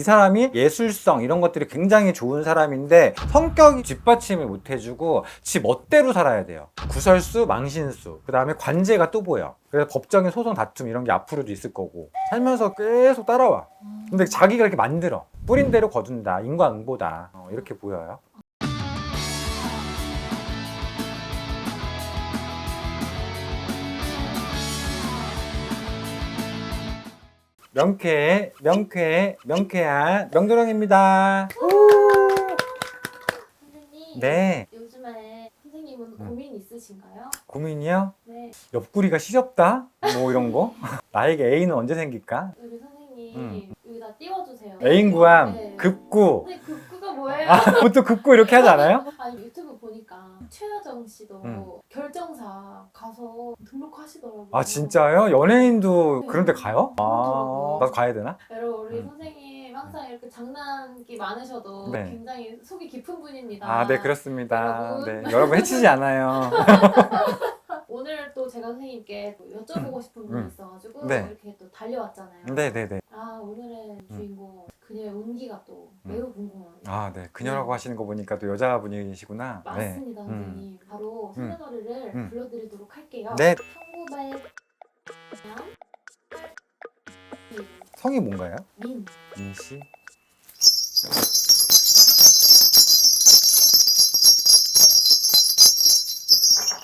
이 사람이 예술성 이런 것들이 굉장히 좋은 사람인데 성격이 뒷받침을 못 해주고 지 멋대로 살아야 돼요. 구설수, 망신수, 그 다음에 관제가 또 보여. 그래서 법적인 소송 다툼 이런 게 앞으로도 있을 거고 살면서 계속 따라와. 근데 자기가 이렇게 만들어. 뿌린 대로 거둔다. 인과응보다. 어, 이렇게 보여요. 명쾌, 명쾌, 명쾌한 명도령입니다. 선생님. 네. 요즘에 선생님은 음. 고민 있으신가요? 고민이요? 네. 옆구리가 시렵다? 뭐 이런 거? 나에게 애인은 언제 생길까? 우리 선생님 음. 여기다 띄워주세요. 애인 구함, 네. 급구. 근데 급구가 뭐예요? 아, 보통 급구 이렇게 하지 않아요? 아니 최하정 씨도 음. 결정사 가서 등록하시더라고요. 아, 진짜요? 연예인도 네. 그런 데 가요? 아, 그렇더라고요. 나도 가야 되나? 여러분 우리 음. 선생님 항상 이렇게 장난기 많으셔도 네. 굉장히 속이 깊은 분입니다. 아, 네, 그렇습니다. 여러분. 네, 여러분 해치지 않아요. 오늘 또 제가 선생님께 또 여쭤보고 싶은 분이 음. 있어가지고 네. 이렇게 또 달려왔잖아요. 네, 네, 네. 아 오늘의 주인공 운기가 또 음. 매우 궁금합니다. 아, 네. 그녀라고 하시는 거 보니까 또 여자분이시구나. 네. 맞습니다, 선생님. 바로 음. 소녀 노래를 음. 불러드리도록 할게요. 네. 1900 성이 뭔가요? 민. 민 씨?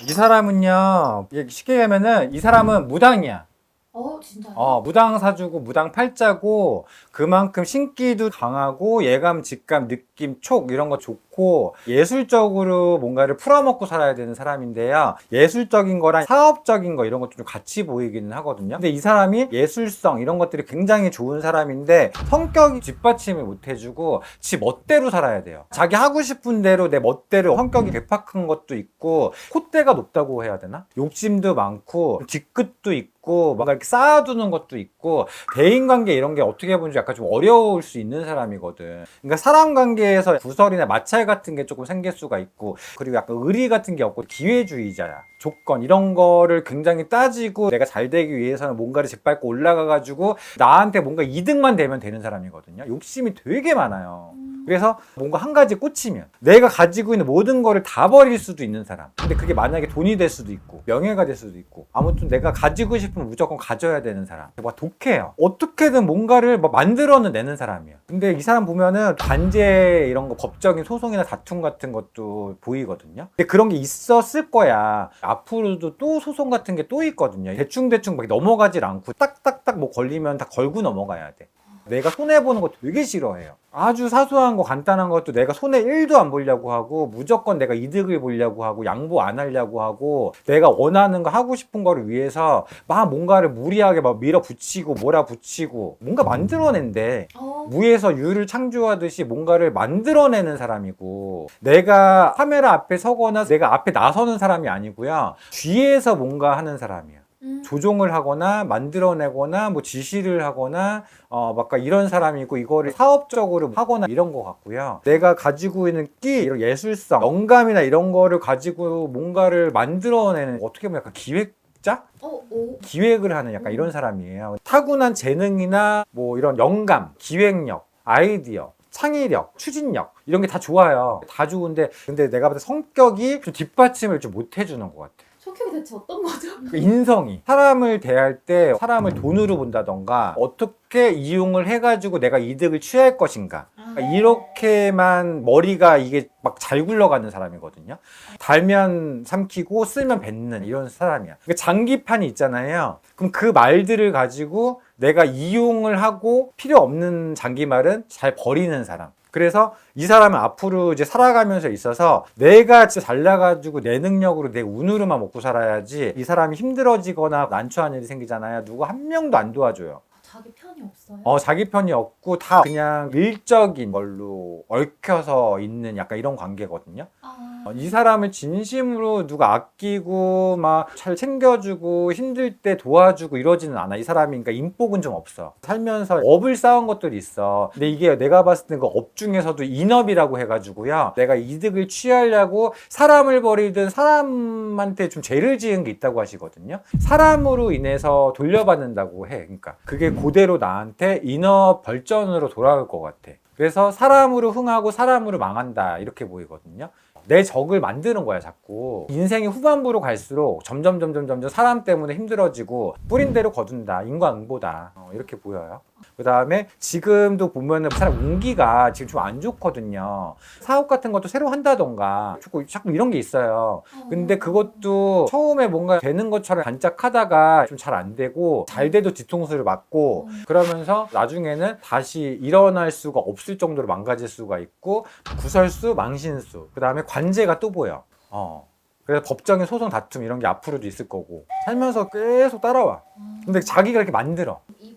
이 사람은요, 이게 쉽게 하면은 이 사람은 무당이야. 어 진짜요? 어, 무당 사주고 무당 팔자고 그만큼 신기도 강하고 예감, 직감, 느낌, 촉 이런 거 좋고 예술적으로 뭔가를 풀어먹고 살아야 되는 사람인데요. 예술적인 거랑 사업적인 거 이런 것도 좀 같이 보이기는 하거든요. 근데 이 사람이 예술성 이런 것들이 굉장히 좋은 사람인데 성격이 뒷받침을 못 해주고 지 멋대로 살아야 돼요. 자기 하고 싶은 대로 내 멋대로 성격이 괴팍한 것도 있고 콧대가 높다고 해야 되나? 욕심도 많고 뒤끝도 있고 뭔가 이렇게 쌓아두는 것도 있고 대인관계 이런 게 어떻게 보면 약간 좀 어려울 수 있는 사람이거든. 그러니까 사람 관계에서 구설이나 마찰 같은 게 조금 생길 수가 있고 그리고 약간 의리 같은 게 없고 기회주의자야. 조건 이런 거를 굉장히 따지고 내가 잘 되기 위해서는 뭔가를 짓밟고 올라가가지고 나한테 뭔가 이득만 되면 되는 사람이거든요. 욕심이 되게 많아요. 음. 그래서 뭔가 한 가지 꽂히면 내가 가지고 있는 모든 거를 다 버릴 수도 있는 사람. 근데 그게 만약에 돈이 될 수도 있고 명예가 될 수도 있고 아무튼 내가 가지고 싶으면 무조건 가져야 되는 사람. 막 독해요. 어떻게든 뭔가를 막 만들어는 내는 사람이에요. 근데 이 사람 보면은 관제 이런 거 법적인 소송이나 다툼 같은 것도 보이거든요. 근데 그런 게 있었을 거야. 앞으로도 또 소송 같은 게 또 있거든요. 대충대충 막 넘어가질 않고 딱딱딱 뭐 걸리면 다 걸고 넘어가야 돼. 내가 손해보는 거 되게 싫어해요. 아주 사소한 거 간단한 것도 내가 손해 1도 안 보려고 하고 무조건 내가 이득을 보려고 하고 양보 안 하려고 하고 내가 원하는 거 하고 싶은 거를 위해서 막 뭔가를 무리하게 막 밀어붙이고 몰아붙이고 뭔가 만들어낸대. 어, 무에서 유를 창조하듯이 뭔가를 만들어내는 사람이고 내가 카메라 앞에 서거나 내가 앞에 나서는 사람이 아니고요 뒤에서 뭔가 하는 사람이야 음. 조종을 하거나 만들어내거나 뭐 지시를 하거나 어막 이런 사람이고 이거를 사업적으로 하거나 이런 거 같고요. 내가 가지고 있는 끼 이런 예술성, 영감이나 이런 거를 가지고 뭔가를 만들어내는 어떻게 보면 약간 기획자? 어, 오. 기획을 하는 약간 이런 사람이에요. 타고난 재능이나 뭐 이런 영감, 기획력, 아이디어 창의력, 추진력 이런 게 다 좋아요. 다 좋은데 근데 내가 봤을 때 성격이 좀 뒷받침을 좀 못 해주는 것 같아. 성격이 대체 어떤 거죠? 그 인성이. 사람을 대할 때 사람을 돈으로 본다던가 어떻게 이용을 해가지고 내가 이득을 취할 것인가. 그러니까 이렇게만 머리가 이게 막 잘 굴러가는 사람이거든요. 달면 삼키고 쓰면 뱉는 이런 사람이야. 그러니까 장기판이 있잖아요. 그럼 그 말들을 가지고 내가 이용을 하고 필요 없는 장기말은 잘 버리는 사람 그래서 이 사람은 앞으로 이제 살아가면서 있어서 내가 진짜 잘나가지고 내 능력으로 내 운으로만 먹고 살아야지 이 사람이 힘들어지거나 난처한 일이 생기잖아요. 누구 한 명도 안 도와줘요. 자기 편이 없어요? 어, 자기 편이 없고 다 그냥 일적인 걸로 얽혀서 있는 약간 이런 관계거든요. 아, 어, 이 사람을 진심으로 누가 아끼고 막 잘 챙겨주고 힘들 때 도와주고 이러지는 않아. 이 사람이 그러니까 인복은 좀 없어. 살면서 업을 쌓은 것들이 있어. 근데 이게 내가 봤을 때 그 업 중에서도 인업이라고 해가지고요. 내가 이득을 취하려고 사람을 버리든 사람한테 좀 죄를 지은 게 있다고 하시거든요. 사람으로 인해서 돌려받는다고 해. 그러니까 그게 그대로 나한테 인업 벌전으로 돌아올 것 같아. 그래서 사람으로 흥하고 사람으로 망한다 이렇게 보이거든요. 내 적을 만드는 거야 자꾸. 인생의 후반부로 갈수록 점점 점점 점점 사람 때문에 힘들어지고 뿌린 대로 거둔다. 인과응보다. 어, 이렇게 보여요 그 다음에 지금도 보면은 그 사람 운기가 지금 좀 안 좋거든요 사업 같은 것도 새로 한다던가 자꾸, 자꾸 이런 게 있어요 근데 그것도 처음에 뭔가 되는 것처럼 반짝하다가 좀 잘 안 되고 잘 돼도 뒤통수를 맞고 그러면서 나중에는 다시 일어날 수가 없을 정도로 망가질 수가 있고 구설수, 망신수, 그 다음에 관제가 또 보여. 어. 그래서 법정의 소송 다툼 이런 게 앞으로도 있을 거고 살면서 계속 따라와. 근데 자기가 이렇게 만들어. 이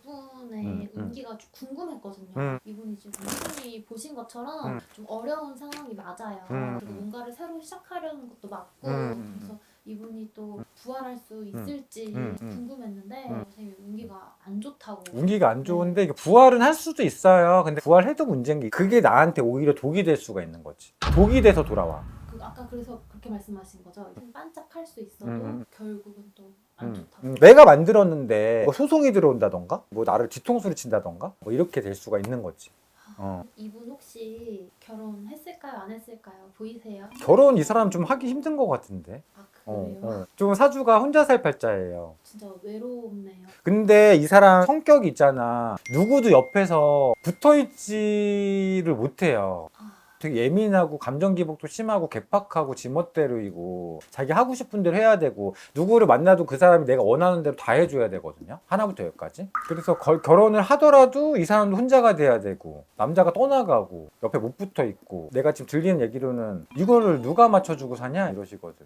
분의 음, 음. 운기가 좀 궁금했거든요. 음. 이분이 지금 이분이 보신 것처럼 음. 좀 어려운 상황이 맞아요. 음, 그리고 음. 뭔가를 새로 시작하려는 것도 맞고 음. 그래서 이분이 또 부활할 수 있을지 음, 음. 궁금했는데 음. 선생님 운기가 안 좋다고. 운기가 안 좋은데 이게 부활은 할 수도 있어요. 근데 부활해도 문제인 게 그게 나한테 오히려 독이 될 수가 있는 거지. 독이 돼서 돌아와. 그 아까 그래서 그렇게 말씀하신 거죠. 좀 반짝할 수 있어도 음. 결국은 또 안 음. 음, 내가 만들었는데 뭐 소송이 들어온다던가 뭐 나를 뒤통수를 친다던가 뭐 이렇게 될 수가 있는 거지. 어. 이분 혹시 결혼했을까요? 안 했을까요? 보이세요? 결혼 이 사람 좀 하기 힘든 것 같은데. 아 어, 그래요? 어. 좀 사주가 혼자 살 팔자예요. 진짜 외롭네요. 근데 이 사람 성격이 있잖아. 누구도 옆에서 붙어 있지를 못해요. 아, 되게 예민하고 감정 기복도 심하고 개팍하고 지멋대로이고 자기 하고 싶은 대로 해야 되고 누구를 만나도 그 사람이 내가 원하는 대로 다 해줘야 되거든요. 하나부터 열까지. 그래서 걸- 결혼을 하더라도 이 사람도 혼자가 돼야 되고 남자가 떠나가고 옆에 못 붙어 있고 내가 지금 들리는 얘기로는 이거를 누가 맞춰주고 사냐 이러시거든.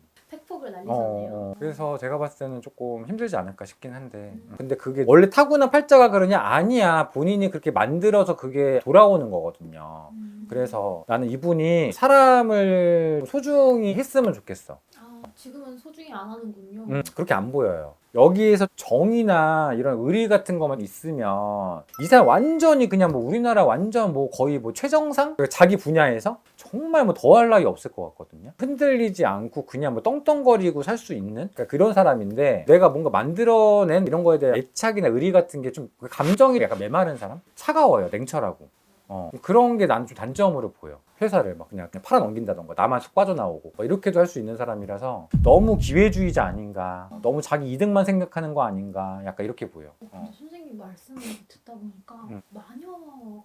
어, 날리셨네요. 어. 그래서 제가 봤을 때는 조금 힘들지 않을까 싶긴 한데 근데 그게 원래 타고난 팔자가 그러냐 아니야 본인이 그렇게 만들어서 그게 돌아오는 거거든요 음. 그래서 나는 이분이 사람을 소중히 했으면 좋겠어 아, 지금은 소중히 안 하는군요. 음, 그렇게 안 보여요 여기에서 정의나 이런 의리 같은 것만 있으면 이 사람 완전히 그냥 뭐 우리나라 완전 뭐 거의 뭐 최정상 자기 분야에서 정말 뭐 더할 나위 없을 것 같거든요. 흔들리지 않고 그냥 뭐 떵떵거리고 살 수 있는? 그러니까 그런 사람인데 내가 뭔가 만들어낸 이런 거에 대한 애착이나 의리 같은 게 좀 감정이 약간 메마른 사람? 차가워요 냉철하고. 어, 그런 게 난 좀 단점으로 보여. 회사를 막 그냥, 그냥 팔아넘긴다던가 나만 속 빠져나오고 막 이렇게도 할 수 있는 사람이라서 너무 기회주의자 아닌가 너무 자기 이득만 생각하는 거 아닌가 약간 이렇게 보여. 어, 선생님 말씀을 듣다 보니까 음. 마녀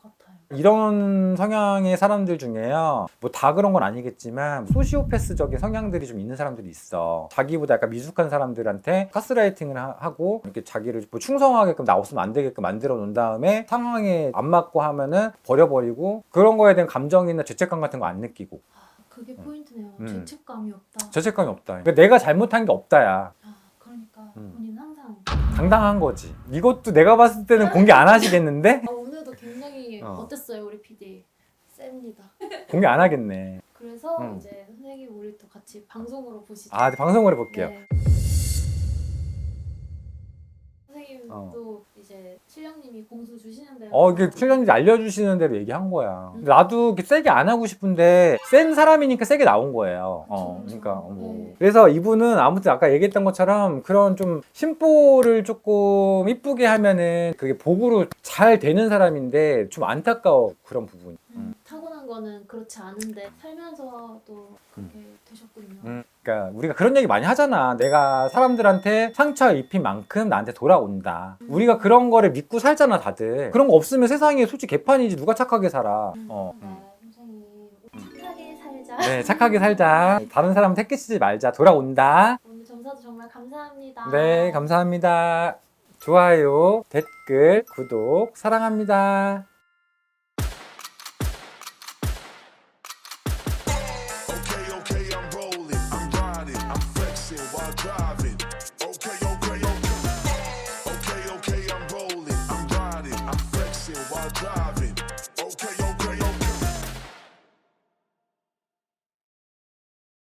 같아요. 이런 성향의 사람들 중에요. 뭐 다 그런 건 아니겠지만 소시오패스적인 성향들이 좀 있는 사람들이 있어. 자기보다 약간 미숙한 사람들한테 가스라이팅을 하- 하고 이렇게 자기를 뭐 충성하게끔 나 없으면 안 되게끔 만들어 놓은 다음에 상황에 안 맞고 하면은 버려버리고 그런 거에 대한 감정이나 죄책감 같은 거 안 느끼고 아, 그게 포인트네요. 음. 죄책감이 없다. 죄책감이 없다. 그러니까 내가 잘못한 게 없다야. 아, 그러니까 음. 본인 항상 당당한 거지. 이것도 내가 봤을 때는 공개 안 하시겠는데? 아, 오늘도 굉장히 어. 어. 땠어요 우리 PD? 셉니다. 공개 안 하겠네. 그래서 음. 이제 선생님 우리 또 같이 방송으로 보시죠. 아, 이제 방송을 해볼게요. 네. 선생님도 이제 실령님이 공수 주시는 대로 어, 이게 출연진이 알려주시는 대로 얘기한 거야. 근데 나도 이렇게 세게 안 하고 싶은데, 센 사람이니까 세게 나온 거예요. 어, 그쵸, 그쵸. 그러니까, 뭐. 네. 그래서 이분은 아무튼 아까 얘기했던 것처럼 그런 좀 심보를 조금 이쁘게 하면은 그게 복으로 잘 되는 사람인데 좀 안타까워, 그런 부분이. 음, 타고난 거는 그렇지 않은데 살면서 또 그렇게 되셨군요. 음, 그러니까 우리가 그런 얘기 많이 하잖아. 내가 사람들한테 상처 입힌 만큼 나한테 돌아온다. 우리가 그런 거를 믿고 살잖아, 다들. 그런 거 없으면 세상에 솔직히 개판이지 누가 착하게 살아. 음, 어. 네, 선생님 착하게 살자. 네, 착하게 살자. 다른 사람 택해치지 말자. 돌아온다. 오늘 점사도 정말 감사합니다. 네, 감사합니다. 좋아요, 댓글, 구독, 사랑합니다.